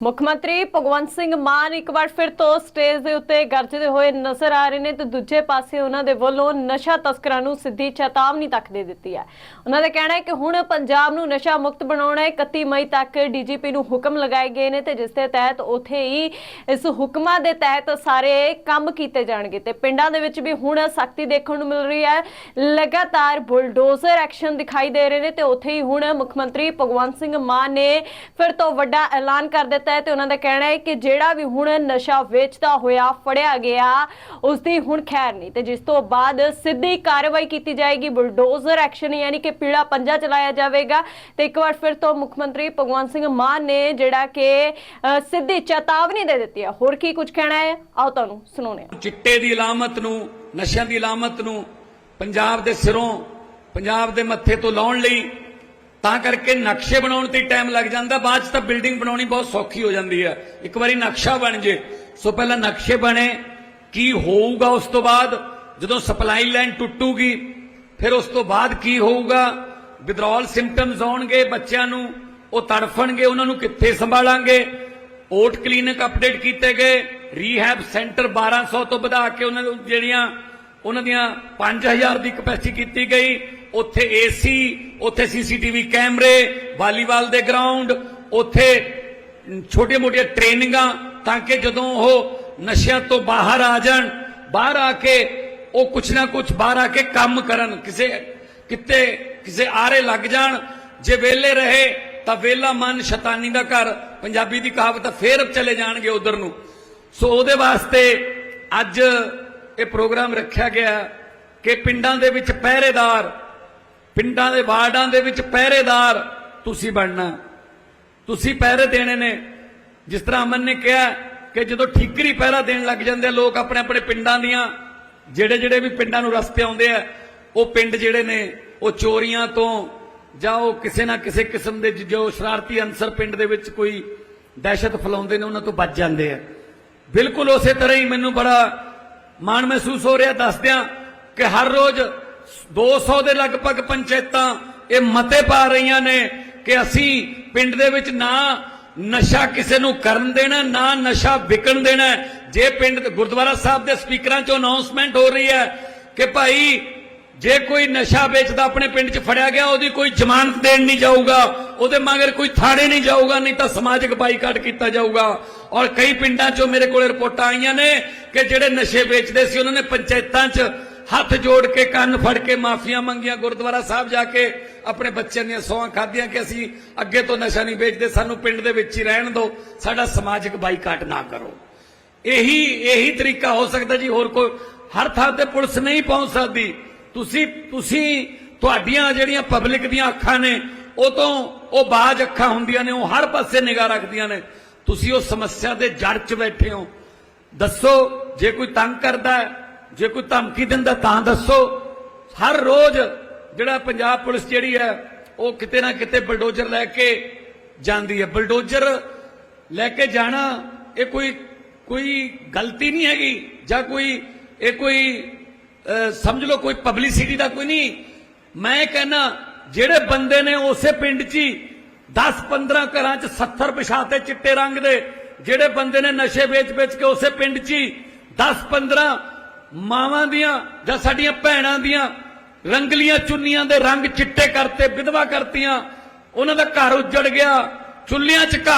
ਮੁੱਖ ਮੰਤਰੀ ਭਗਵੰਤ ਸਿੰਘ ਮਾਨ ਇੱਕ ਵਾਰ ਫਿਰ ਤੋਂ ਸਟੇਜ ਦੇ ਉੱਤੇ ਗਰਜਦੇ ਹੋਏ ਨਜ਼ਰ ਆ ਰਹੇ ਨੇ ਤੇ ਦੂਜੇ ਪਾਸੇ ਉਹਨਾਂ ਦੇ ਵੱਲੋਂ ਨਸ਼ਾ ਤਸਕਰਾਂ ਨੂੰ ਸਿੱਧੀ ਚੇਤਾਵਨੀ ਤੱਕ ਦੇ ਦਿੱਤੀ ਹੈ। ਉਹਨਾਂ ਦਾ ਕਹਿਣਾ ਹੈ ਕਿ ਹੁਣ ਪੰਜਾਬ ਨੂੰ ਨਸ਼ਾ ਮੁਕਤ ਬਣਾਉਣਾ ਹੈ 31 ਮਈ ਤੱਕ ਡੀਜੀਪੀ ਨੂੰ ਹੁਕਮ ਲਗਾਏ ਗਏ ਨੇ ਤੇ ਜਿਸ ਦੇ ਤਹਿਤ ਉਥੇ ਹੀ ਇਸ ਹੁਕਮਾਂ ਦੇ ਤਹਿਤ ਸਾਰੇ ਕੰਮ ਕੀਤੇ ਜਾਣਗੇ ਤੇ ਪਿੰਡਾਂ ਦੇ ਵਿੱਚ ਵੀ ਹੁਣ ਸਖਤੀ ਦੇਖਣ ਨੂੰ ਮਿਲ ਰਹੀ ਹੈ। ਲਗਾਤਾਰ ਬੁਲਡੋਜ਼ਰ ਐਕਸ਼ਨ ਦਿਖਾਈ ਦੇ ਰਹੇ ਨੇ ਤੇ ਉਥੇ ਹੀ ਹੁਣ ਮੁੱਖ ਮੰਤਰੀ ਭਗਵੰਤ ਸਿੰਘ ਮਾਨ ਨੇ ਫਿਰ ਤੋਂ ਵੱਡਾ ਐਲਾਨ ਕਰ ਦਿੱਤਾ ਹੈ ਤੇ ਉਹਨਾਂ ਦਾ ਕਹਿਣਾ ਹੈ ਕਿ ਜਿਹੜਾ ਵੀ ਹੁਣ ਨਸ਼ਾ ਵੇਚਦਾ ਹੋਇਆ, ਫੜਿਆ ਗਿਆ ਉਸ ਦੀ ਹੁਣ ਖੈਰ ਨਹੀਂ। ਤੇ ਜਿਸ ਤੋਂ ਬਾਅਦ ਸਿੱਧੀ ਕਾਰਵਾਈ ਕੀਤੀ ਜਾਏਗੀ, ਬੁਲਡੋਜ਼ਰ ਐਕਸ਼ਨ ਯਾਨੀ ਕਿ ਪੀੜਾ ਪੰਜਾ ਚਲਾਇਆ ਜਾਵੇਗਾ। ਤੇ ਇੱਕ ਵਾਰ ਫਿਰ ਤੋਂ ਮੁੱਖ ਮੰਤਰੀ ਭਗਵੰਤ ਸਿੰਘ ਮਾਨ ਨੇ ਜਿਹੜਾ ਕਿ ਸਿੱਧੀ ਚੇਤਾਵਨੀ ਦੇ ਦਿੱਤੀ ਹੈ। ਹੋਰ ਕੀ ਕੁਝ ਕਹਿਣਾ ਹੈ? ਆਓ ਤੁਹਾਨੂੰ ਸੁਣਾਉਂਦੇ ਹਾਂ। ਚਿੱਟੇ ਦੀ ਇਲਾਮਤ ਨੂੰ, ਨਸ਼ਿਆਂ ਦੀ ਇਲਾਮਤ ਨੂੰ ਪੰਜਾਬ ਦੇ ਸਿਰੋਂ, ਪੰਜਾਬ ਦੇ ਮੱਥੇ ਤੋਂ ਲਾਉਣ ਲਈ ਤਾਂ ਕਰਕੇ ਨਕਸ਼ੇ ਬਣਾਉਣ ਤੇ ਟਾਈਮ ਲੱਗ ਜਾਂਦਾ, ਬਾਅਦ ਚ ਤਾਂ ਬਿਲਡਿੰਗ ਬਣਾਉਣੀ ਬਹੁਤ ਸੌਖੀ ਹੋ ਜਾਂਦੀ ਹੈ। ਇੱਕ ਵਾਰੀ ਨਕਸ਼ਾ ਬਣ ਜੇ, ਸੋ ਪਹਿਲਾਂ ਨਕਸ਼ੇ ਬਣੇ, ਕੀ ਹੋਊਗਾ ਉਸ ਤੋਂ ਬਾਅਦ? ਜਦੋਂ ਸਪਲਾਈ ਲਾਈਨ ਟੁੱਟੂਗੀ, ਫਿਰ ਉਸ ਤੋਂ ਬਾਅਦ ਕੀ ਹੋਊਗਾ? ਵਿਦਰੋਲ ਸਿੰਪਟਮਸ ਆਉਣਗੇ ਬੱਚਿਆਂ ਨੂੰ, ਉਹ ਤੜਫਣਗੇ, ਉਹਨਾਂ ਨੂੰ ਕਿੱਥੇ ਸੰਭਾਲਾਂਗੇ? ਓਟ ਕਲੀਨਿਕ ਅਪਡੇਟ ਕੀਤੇ ਗਏ ਰੀਹੈਬ ਸੈਂਟਰ 1200 ਤੋਂ ਵਧਾ ਕੇ ਉਹਨਾਂ ਨੂੰ ਜਿਹੜੀਆਂ, ਉਹਨਾਂ ਦੀਆਂ 5000 ਦੀ ਕਪੈਸਿਟੀ ਕੀਤੀ ਗਈ ਉੱਥੇ ਏਸੀ ਉੱਥੇ ਸੀਸੀਟੀਵੀ ਕੈਮਰੇ ਵਾਲੀਬਾਲ ਦੇ ਗਰਾਊਂਡ ਉੱਥੇ ਛੋਟੀਆਂ-ਮੋਟੀਆਂ ਟ੍ਰੇਨਿੰਗਾਂ ਤਾਂ ਕਿ ਜਦੋਂ ਉਹ ਨਸ਼ਿਆਂ ਤੋਂ ਬਾਹਰ ਆ ਜਾਣ ਬਾਹਰ ਆ ਕੇ ਉਹ ਕੁਛ ਨਾ ਕੁਛ ਬਾਹਰ ਆ ਕੇ ਕੰਮ ਕਰਨ ਕਿਸੇ ਕਿਤੇ ਕਿਸੇ ਆਰੇ ਲੱਗ ਜਾਣ ਜੇ ਵਿਹਲੇ ਰਹੇ ਤਾਂ ਵੇਲਾ ਮਨ ਸ਼ੈਤਾਨੀ ਦਾ ਘਰ ਪੰਜਾਬੀ ਦੀ ਕਹਾਵਤ ਆ, ਫੇਰ ਚਲੇ ਜਾਣਗੇ ਉਧਰ ਨੂੰ। ਸੋ ਉਹਦੇ ਵਾਸਤੇ ਅੱਜ ਇਹ ਪ੍ਰੋਗਰਾਮ ਰੱਖਿਆ ਗਿਆ ਕਿ ਪਿੰਡਾਂ ਦੇ ਵਿੱਚ ਪਹਿਰੇਦਾਰ ਪਿੰਡਾਂ ਦੇ ਵਾਰਡਾਂ ਦੇ ਵਿੱਚ ਪਹਿਰੇਦਾਰ ਤੁਸੀਂ ਬਣਨਾ। ਤੁਸੀਂ ਪਹਿਰੇ ਦੇਣੇ ਨੇ। ਜਿਸ ਤਰ੍ਹਾਂ ਅਮਨ ਨੇ ਕਿਹਾ ਕਿ ਜਦੋਂ ਠੀਕਰੀ ਪਹਿਰਾ ਦੇਣ ਲੱਗ ਜਾਂਦੇ ਆ, ਲੋਕ ਆਪਣੇ ਆਪਣੇ ਪਿੰਡਾਂ ਦੀਆਂ, ਜਿਹੜੇ ਜਿਹੜੇ ਵੀ ਪਿੰਡਾਂ ਨੂੰ ਰਸਤੇ ਆਉਂਦੇ ਆ, ਉਹ ਪਿੰਡ ਜਿਹੜੇ ਨੇ, ਉਹ ਚੋਰੀਆਂ ਤੋਂ ਜਾਂ ਉਹ ਕਿਸੇ ਨਾ ਕਿਸੇ ਕਿਸਮ ਦੇ ਜੋ ਸ਼ਰਾਰਤੀ ਅਨਸਰ ਪਿੰਡ ਦੇ ਵਿੱਚ ਕੋਈ ਦਹਿਸ਼ਤ ਫੈਲਾਉਂਦੇ ਨੇ, ਉਹਨਾਂ ਤੋਂ ਬਚ ਜਾਂਦੇ ਆ। ਬਿਲਕੁਲ ਉਸੇ ਤਰ੍ਹਾਂ ਹੀ ਮੈਨੂੰ ਬੜਾ ਮਾਣ ਮਹਿਸੂਸ ਹੋ ਰਿਹਾ, ਦੱਸਦਿਆਂ ਕਿ ਹਰ ਰੋਜ਼ 200 ਦੇ ਲਗਭਗ ਪੰਚਾਇਤਾਂ ਇਹ ਮਤੇ ਪਾ ਰਹੀਆਂ ਨੇ ਕਿ ਅਸੀਂ ਪਿੰਡ ਦੇ ਵਿੱਚ ਨਾ ਨਸ਼ਾ ਕਿਸੇ ਨੂੰ ਕਰਨ ਦੇਣਾ, ਨਾ ਨਸ਼ਾ ਵਿਕਣ ਦੇਣਾ। ਜੇ ਪਿੰਡ ਗੁਰਦੁਆਰਾ ਸਾਹਿਬ ਦੇ ਸਪੀਕਰਾਂ ਚੋਂ ਅਨਾਉਂਸਮੈਂਟ ਹੋ ਰਹੀ ਹੈ ਕਿ ਭਾਈ, ਜੇ ਕੋਈ ਨਸ਼ਾ ਵੇਚਦਾ ਆਪਣੇ ਪਿੰਡ 'ਚ ਫੜਿਆ ਗਿਆ, ਉਹਦੀ ਕੋਈ ਜ਼ਮਾਨਤ ਦੇਣ ਨਹੀਂ ਜਾਊਗਾ। ਉਹਦੇ ਮਗਰ ਕੋਈ ਥਾੜੇ ਨਹੀਂ ਜਾਊਗਾ, ਨਹੀਂ ਤਾਂ ਸਮਾਜਿਕ ਬਾਈਕਾਟ ਕੀਤਾ ਜਾਊਗਾ। ਔਰ ਕਈ ਪਿੰਡਾਂ 'ਚੋਂ ਮੇਰੇ ਕੋਲ ਰਿਪੋਰਟਾਂ ਆਈਆਂ ਨੇ ਕਿ ਜਿਹੜੇ ਨਸ਼ੇ ਵੇਚਦੇ ਸੀ, ਉਹਨਾਂ ਨੇ ਪੰਚਾਇਤਾਂ 'ਚ ਹੱਥ ਜੋੜ ਕੇ ਕੰਨ ਫੜ ਕੇ ਮਾਫੀਆਂ ਮੰਗੀਆਂ ਗੁਰਦੁਆਰਾ ਸਾਹਿਬ ਜਾ ਕੇ ਆਪਣੇ ਬੱਚਿਆਂ ਦੀਆਂ ਸੌਹਾਂ ਖਾਧੀਆਂ ਕਿ ਅਸੀਂ ਅੱਗੇ ਤੋਂ ਨਸ਼ਾ ਨਹੀਂ ਵੇਚਦੇ, ਸਾਨੂੰ ਪਿੰਡ ਦੇ ਵਿੱਚ ਹੀ ਰਹਿਣ ਦਿਓ, ਸਾਡਾ ਸਮਾਜਿਕ ਬਾਈਕਾਟ ਨਾ ਕਰੋ। ਇਹੀ ਇਹੀ ਤਰੀਕਾ ਹੋ ਸਕਦਾ ਜੀ, ਹੋਰ ਕੋਈ ਹਰ ਥਾਂ ਤੇ ਪੁਲਿਸ ਨਹੀਂ ਪਹੁੰਚ ਸਕਦੀ। ਤੁਸੀਂ ਤੁਸੀਂ ਤੁਹਾਡੀਆਂ ਜਿਹੜੀਆਂ ਪਬਲਿਕ ਦੀਆਂ ਅੱਖਾਂ ਨੇ, ਉਹ ਤੋਂ ਉਹ ਬਾਜ ਅੱਖਾਂ ਹੁੰਦੀਆਂ ਨੇ, ਉਹ ਹਰ ਪਾਸੇ ਨਿਗਾਹ ਰੱਖਦੀਆਂ ਨੇ। ਤੁਸੀਂ ਉਹ ਸਮੱਸਿਆ ਦੇ ਜੜ 'ਚ ਬੈਠੇ ਹੋ। ਦੱਸੋ, ਜੇ ਕੋਈ ਤੰਗ ਕਰਦਾ ਹੈ ਜੇ ਕੋਈ ਧਮਕੀ ਦਿੰਦਾ ਤਾਂ ਦੱਸੋ। ਹਰ ਰੋਜ਼ ਜਿਹੜਾ ਪੰਜਾਬ ਪੁਲਿਸ ਜਿਹੜੀ ਹੈ, ਉਹ ਕਿਤੇ ਨਾ ਕਿਤੇ ਬਲਡੋਜ਼ਰ ਲੈ ਕੇ ਜਾਂਦੀ ਹੈ। ਬਲਡੋਜ਼ਰ ਲੈ ਕੇ ਜਾਣਾ ਇਹ ਕੋਈ ਕੋਈ ਗਲਤੀ ਨਹੀਂ ਹੈਗੀ ਜਾਂ ਕੋਈ, ਇਹ ਕੋਈ ਸਮਝ ਲਓ ਕੋਈ ਪਬਲਿਸਿਟੀ ਦਾ ਕੋਈ ਨਹੀਂ। ਮੈਂ ਕਹਿੰਨਾ ਜਿਹੜੇ ਬੰਦੇ ਨੇ ਉਸੇ ਪਿੰਡ 'ਚ ਹੀ 10 15 ਘਰਾਂ 'ਚ 70 ਪਛਾਤੇ ਚਿੱਟੇ ਰੰਗ ਦੇ, ਜਿਹੜੇ ਬੰਦੇ ਨੇ ਨਸ਼ੇ ਵੇਚ-ਵੇਚ ਕੇ ਉਸੇ ਪਿੰਡ 'ਚ ਹੀ 10 15 ਮਾਵਾਂ ਦੀਆਂ ਜਾਂ ਸਾਡੀਆਂ ਭੈਣਾਂ ਦੀਆਂ ਰੰਗਲੀਆਂ ਚੁੰਨੀਆਂ ਦੇ ਰੰਗ ਚਿੱਟੇ ਕਰਤੇ, ਵਿਧਵਾ ਕਰਤੀਆਂ, ਉਹਨਾਂ ਦਾ ਘਰ ਉੱਜੜ ਗਿਆ, ਚੁੱਲ੍ਹਿਆਂ 'ਚ ਘਰ